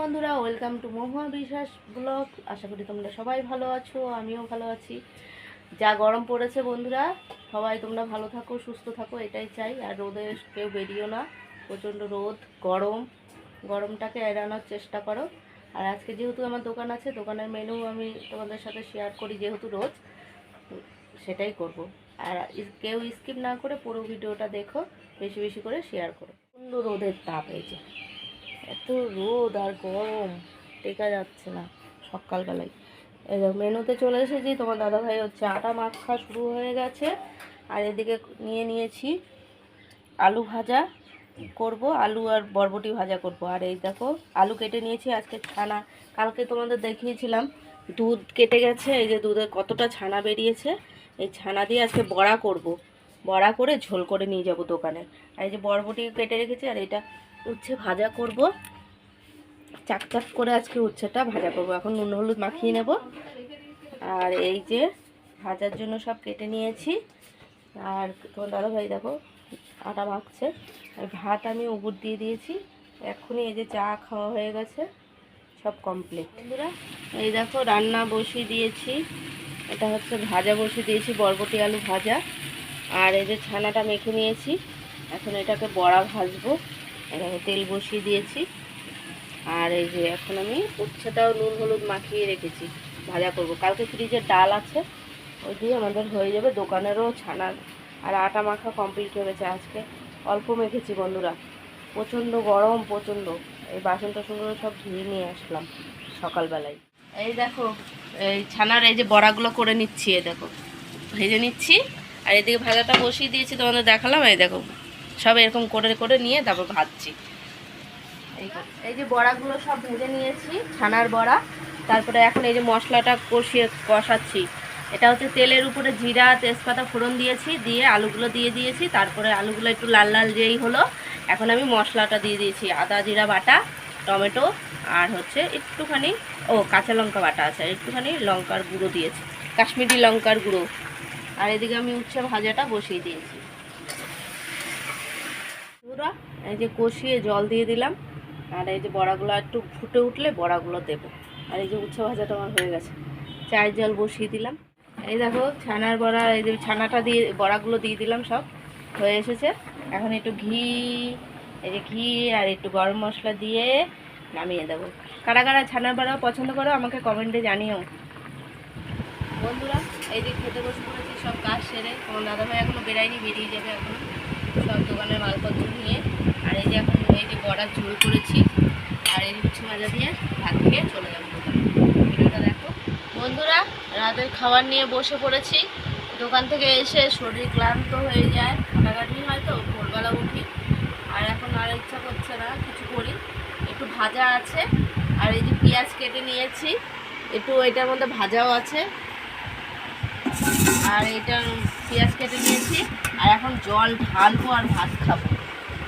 বন্ধুরা welcome to মহুয়া বিশ্বাস blog আশা করি তোমরা সবাই ভালো আছো, আমিও ভালো আছি। যা গরম পড়েছে বন্ধুরা, সবাই তোমরা ভালো থাকো, সুস্থ থাকো, এটাই চাই। আর রোদে কেউ বেরিও না, প্রচণ্ড রোদ, গরম। গরমটাকে এড়ানোর চেষ্টা করো। আর আজকে যেহেতু আমার দোকান আছে, দোকানের মেনু আমি তোমাদের সাথে শেয়ার করি যেহেতু রোজ সেটাই করব। আর কেউ স্কিপ না করে পুরো ভিডিওটা দেখো, বেশি বেশি করে শেয়ার করো। সুন্দর রোদের তাপ এই যে। এত রোদ আর গরম টেকা যাচ্ছে না সকালবেলায়। মেনুতে চলে এসেছি, তোমার দাদাভাই হচ্ছে আটা মাখা শুরু হয়ে গেছে। আর এদিকে নিয়ে নিয়েছি আলু ভাজা করব, আলু আর বরবটি ভাজা করব। আর এই দেখো, আলু কেটে নিয়েছি আজকে ছানা। কালকে তোমাদের দেখিয়েছিলাম, দুধ কেটে গেছে, এই যে দুধে কতটা ছানা বেরিয়েছে। এই ছানা দিয়ে আজকে বড়া করব। বড়া করে ঝোল করে নিয়ে যাব দোকানে। আর এই যে বরবটি কেটে রেখেছি আর এটা উচ্ছে ভাজা করব। চাক চাক করে আজকে উচ্ছেটা ভাজা করব। এখন নুন হলুদ মাখিয়ে নেব। আর এই যে ভাজার জন্য সব কেটে নিয়েছি। আর তোমার দাদাভাই দেখো আটা মাখছে। আর ভাত আমি উপর দিয়ে দিয়েছি। এক্ষুনি এই যে চা খাওয়া হয়ে গেছে সব কমপ্লিট বন্ধুরা? এই দেখো রান্না বসিয়ে দিয়েছি। এটা হচ্ছে ভাজা বসিয়ে দিয়েছি বরবটি আলু ভাজা। আর এই যে ছানাটা মেখে নিয়েছি। এখন এটাকে বড়া ভাজবো। এখানে তেল বসিয়ে দিয়েছি। আর এই যে এখন আমি উচ্ছেটাও নুন, হলুদ মাখিয়ে রেখেছি। ভাজা করব। কালকে ফ্রিজের ডাল আছে, ওই দিয়ে আমাদের হয়ে যাবে দোকানেরও ছানার আর আটা মাখা কমপ্লিট হয়ে গেছে আজকে। অল্প মেখেছি বন্ধুরা। প্রচণ্ড গরম, প্রচণ্ড। এই বাসন টাসনগুলো সব ধুয়ে নিয়ে আসলাম সকালবেলায়। এই দেখো, এই ছানার এই যে বড়াগুলো করে নিচ্ছি, এই দেখো। ভেজে নিচ্ছি। আর এদিকে ভাজাটা বসিয়ে দিয়েছি, তোমাদের দেখালাম। এই দেখো সব এরকম করে করে নিয়ে তারপর ভাজছি। এই যে- বড়াগুলো সব ভেজে নিয়েছি, ছানার বড়া। তারপরে এখন এই যে মশলাটা কষিয়ে, কষাচ্ছি। এটা হচ্ছে তেলের উপরে জিরা, তেজপাতা ফোড়ন দিয়েছি, দিয়ে আলুগুলো দিয়ে দিয়েছি। তারপরে আলুগুলো একটু লাল লাল যেই হলো, এখন আমি মশলাটা দিয়ে দিয়েছি। আদা, জিরা বাটা, টমেটো, আর হচ্ছে একটুখানি, ও, কাঁচা লঙ্কা বাটা আছে একটুখানি লঙ্কার গুঁড়ো দিয়েছি। কাশ্মীরি লঙ্কার গুঁড়ো। আর এদিকে আমি উচ্ছে ভাজাটা বসিয়ে দিয়েছি। পুরো এই যে কষিয়ে জল দিয়ে দিলাম, আর এই যে বড়াগুলো একটু ফুটে উঠলে বড়াগুলো দেবো। আর এই যে উচ্ছে ভাজাটা আমার হয়ে গেছে। চায়ের জল বসিয়ে দিলাম। এই দেখো, ছানার বড়া, এই যে ছানাটা দিয়ে, বড়াগুলো দিয়ে দিলাম সব। হয়ে এসেছে। এখন একটু ঘি, এই যে ঘি আর একটু গরম মশলা দিয়ে নামিয়ে দেবো। কারা কারা ছানার বড়া পছন্দ করো, আমাকে কমেন্টে জানিও। বন্ধুরা, এই যে খেতে বসে পড়েছি, সব কাজ সেরে। আমার দাদাভাই এখনও বেরায়নি, বেরিয়ে যাবে এখন। সব দোকানের মালপত্র নিয়ে, আর এই যে এখন এই যে বড়া ঝোল করেছি, আর এই উচ্ছে ভাজা দিয়ে ভাত খেয়ে চলে যাব দোকানে। ভিডিওটা দেখো। বন্ধুরা, রাতের খাবার নিয়ে বসে পড়েছি। দোকান থেকে এসে শরীর ক্লান্ত হয়ে যায় হাঁটাঘাটি হয় তো, ভোরবেলা উঠি। আর এখন আর ইচ্ছা করছে না, কিছু করি। একটু ভাজা আছে, আর এই যে পেঁয়াজ কেটে নিয়েছি, একটু এটার মধ্যে ভাজাও আছে। আর এটা পেঁয়াজ কেটে নিয়েছি। আর এখন জল ঢালবো আর ভাত খাব।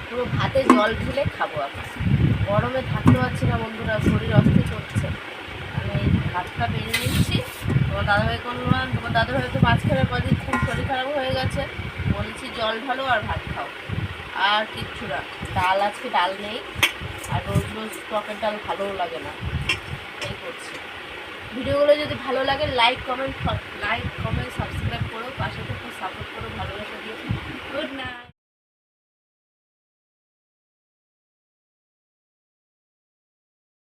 পুরো ভাতে জল ঢেলে খাব এখন। গরমে থাকতে পারছি না বন্ধুরা, শরীর অস্থির করছে। আমি এই ভাতটা বেড়ে নিচ্ছি। তোমার দাদাভাই করলাম তোমার দাদাভাই তো মাঝখানের কদিন খুব শরীর খারাপ হয়ে গেছে। বলেছি জল ঢালো আর ভাত খাও। আর কিচ্ছু না, ডাল আজকে ডাল নেই। আর রোজ রোজ টকের ডাল ভালোও লাগে না। এই করছি। ভিডিওগুলো যদি ভালো লাগে like comment like comment subscribe করো। পাশে থেকে সাপোর্ট করো, ভালোবাসা